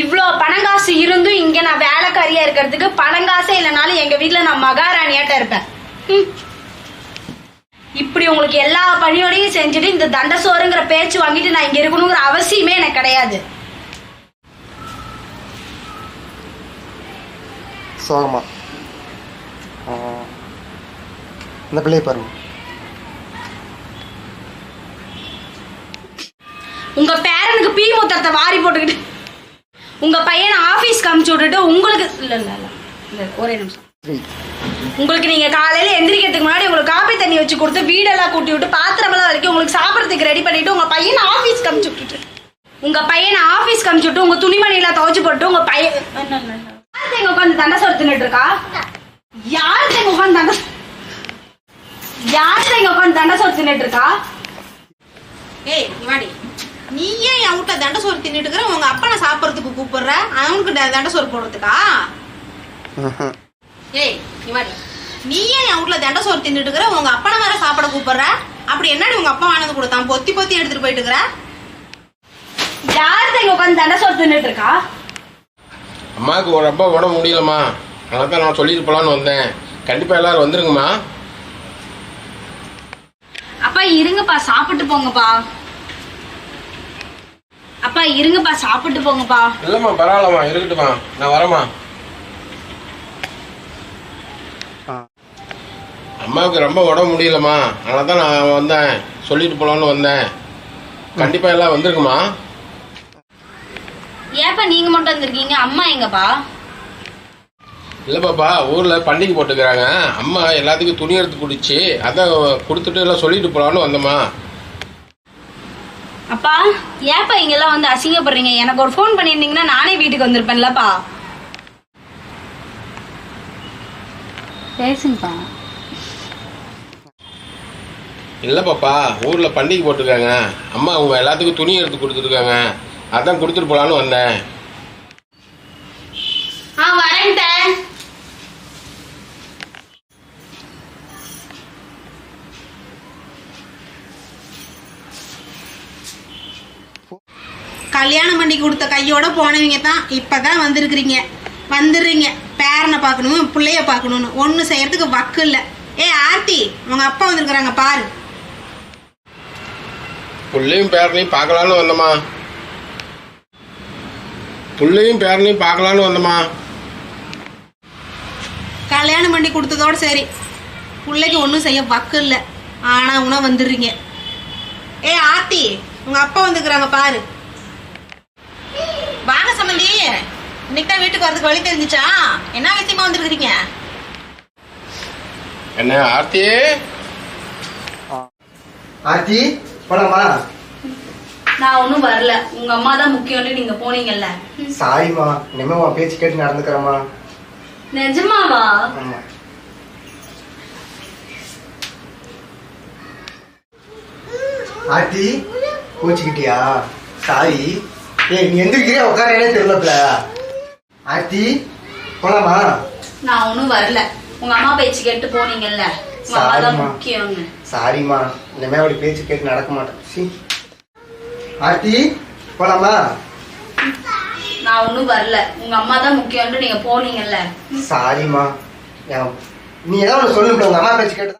இவ்வளோ பணங்காசு இருந்தும் இங்க நான் வேலைக்காரியா இருக்கிறதுக்கு பணங்காசே இல்லைனாலும் எங்க வீட்ல நான் மகாராணியாட்ட இருப்பேன். இப்படி உங்களுக்கு எல்லா பணியோடையும் செஞ்சுட்டு இந்த தண்டசோறுங்கிற பேச்சு வாங்கிட்டு நான் இங்க இருக்கணுங்கிற அவசியமே எனக்கு கிடையாது. சோகமா? இந்த பிள்ளைய பாருங்க. சொல்லிட்டு உங்களுக்கு இல்ல இல்ல இல்ல. ஒரே நிமிஷம். உங்களுக்கு நீங்க காலையில எந்திரிக்கிறதுக்கு முன்னாடி உங்களுக்கு காப்பி தண்ணி வச்சு கொடுத்து வீடெல்லாம் கூட்டி விட்டு பாத்திரமெல்லாம் வரைக்கும் உங்களுக்கு சாப்பிடறதுக்கு ரெடி பண்ணிட்டு உங்க பையனை ஆபீஸ்க்கு கமிச்சு விட்டுட்டு. உங்க பையனை ஆஃபீஸ் கமிச்சு விட்டு உங்க துணிமணி எல்லாம் போட்டு உங்க பையன் யார் உட்காந்து தண்டை சோறு தின்னுட்டு இருக்கா? யார் இங்க உட்காந்து தண்டை யார் இங்க உட்காந்து தண்டை சோறு இருக்கா? ஏய் இவாடி. நீ வீட்டுல தண்டை சோறு தின்னுட்டு இருக்கிற உங்க அப்பனை சாப்பிட்றதுக்கு கூப்பிடுற? அவனுக்கு தண்டை சோறு போடுறதுக்கா. ஏய் இவாடி நீ ஏன் என் வீட்டுல தண்டை சோறு தின்னுட்டு இருக்கிற? உங்க அப்பனை வேற சாப்பிட கூப்பிடுற? அப்படி என்னடி உங்க அப்பா வாங்கினது கொடுத்தான்? பொத்தி பொத்தி எடுத்துட்டு போயிட்டு இருக்கிற? யார் இங்க உட்காந்து தண்டை சோறு தின்னுட்டு இருக்கா? அம்மாவுக்கு ஒரு அப்பா உடம்பு முடியலம்மா. அதனால தான் நான் சொல்லிட்டு போகலான்னு வந்தேன். கண்டிப்பாக எல்லாரும் வந்துருங்கம்மா. அப்பா இருங்கப்பா. சாப்பிட்டு போங்கப்பா. அப்பா இருங்கப்பா சாப்பிட்டு போங்கப்பா. இல்லைம்மா பரவாயில்லம்மா இருக்கட்டும்மா. நான் வரேம்மா. அம்மாவுக்கு ரொம்ப உடம்பு முடியலம்மா. அதனால தான் நான் வந்தேன். சொல்லிட்டு போகலான்னு வந்தேன். கண்டிப்பாக எல்லாம் வந்துருங்கம்மா ஏப்பா நீங்க மட்டும் வந்திருக்கீங்க? அம்மா எங்கப்பா? இல்லை பாப்பா ஊரில் பண்டிகை போட்டுக்கிறாங்க. அம்மா எல்லாத்துக்கும் துணி எடுத்து குடிச்சு அதான் கொடுத்துட்டு எல்லாம் சொல்லிட்டு போகலான்னு வந்தம்மா. அப்பா ஏப்பா இங்கெல்லாம் வந்து அசிங்கப்படுறீங்க? எனக்கு ஒரு ஃபோன் பண்ணியிருந்தீங்கன்னா நானே வீட்டுக்கு வந்திருப்பேன்லப்பா. பேசுங்கப்பா. இல்லை பாப்பா ஊரில் பண்டிகை போட்டிருக்காங்க. அம்மா அவங்க எல்லாத்துக்கும் துணி எடுத்து கொடுத்துருக்காங்க அதான் கொடுத்துட்டு போகலான்னு வந்தேன். ஆ கல்யாணம் பண்ணி கொடுத்த கையோட போனவங்க தான் இப்பதான் வந்திருக்கிறீங்க. வந்துடுறீங்க. பேரனை பார்க்கணும் பிள்ளைய பார்க்கணும்னு. ஒன்றும் செய்யறதுக்கு வக்கு இல்லை. ஏ ஆர்த்தி உங்க அப்பா வந்திருக்கிறாங்க பாரு. புள்ளையும் பேரனையும் பார்க்கலான்னு வந்தம்மா புள்ளையும் பேரனையும் பார்க்கலான்னு வந்தம்மா கல்யாணம் பண்ணி கொடுத்ததோட சரி. பிள்ளைக்கு ஒன்றும் செய்ய வக்கு இல்லை. ஆனா உன வந்துடுறீங்க. ஏ ஆர்த்தி உங்க அப்பா வந்துக்கிறாங்க பாரு. சம்மந்தி இன்னைக்கு தான் வீட்டுக்கு வரதுக்கு வழி தெரிஞ்சுச்சா? என்ன விஷயமா வந்திருக்கிறீங்க? என்ன ஆர்த்தி? ஆர்த்தி போலாமா? நான் ஒன்றும் வரல. உங்க அம்மா தான் முக்கியம்னு நீங்க போனீங்கல்ல. இனிமே உன் பேச்சு கேட்டு நடந்துக்கிறேம்மா. நிஜமாவா? ஆமா. ஆர்த்தி கோச்சிக்கிட்டியா சாரி. ஏய் நீ எந்திரிக்கிறியா உட்காரே தெரியலப்ல ஆர்த்தி போலாமா? நான் ஒன்றும் வரல. உங்க அம்மா பேச்சு கேட்டு போனீங்கல்ல. உங்க அம்மா தான் சாரிம்மா. முக்கியம்னு. சாரிம்மா. இனிமே அப்படி பேச்சு கேட்டு நடக்க மாட்டேன். சி. ஆர்த்தி போலாமா? நான் ஒன்றும் வரல. உங்க அம்மா தான் முக்கியம்னு நீங்க போனீங்கல்ல. சாரிம்மா. நீ ஏதாவது ஒன்று சொல்லு உங்க அம்மா பேச்சு கேட்டு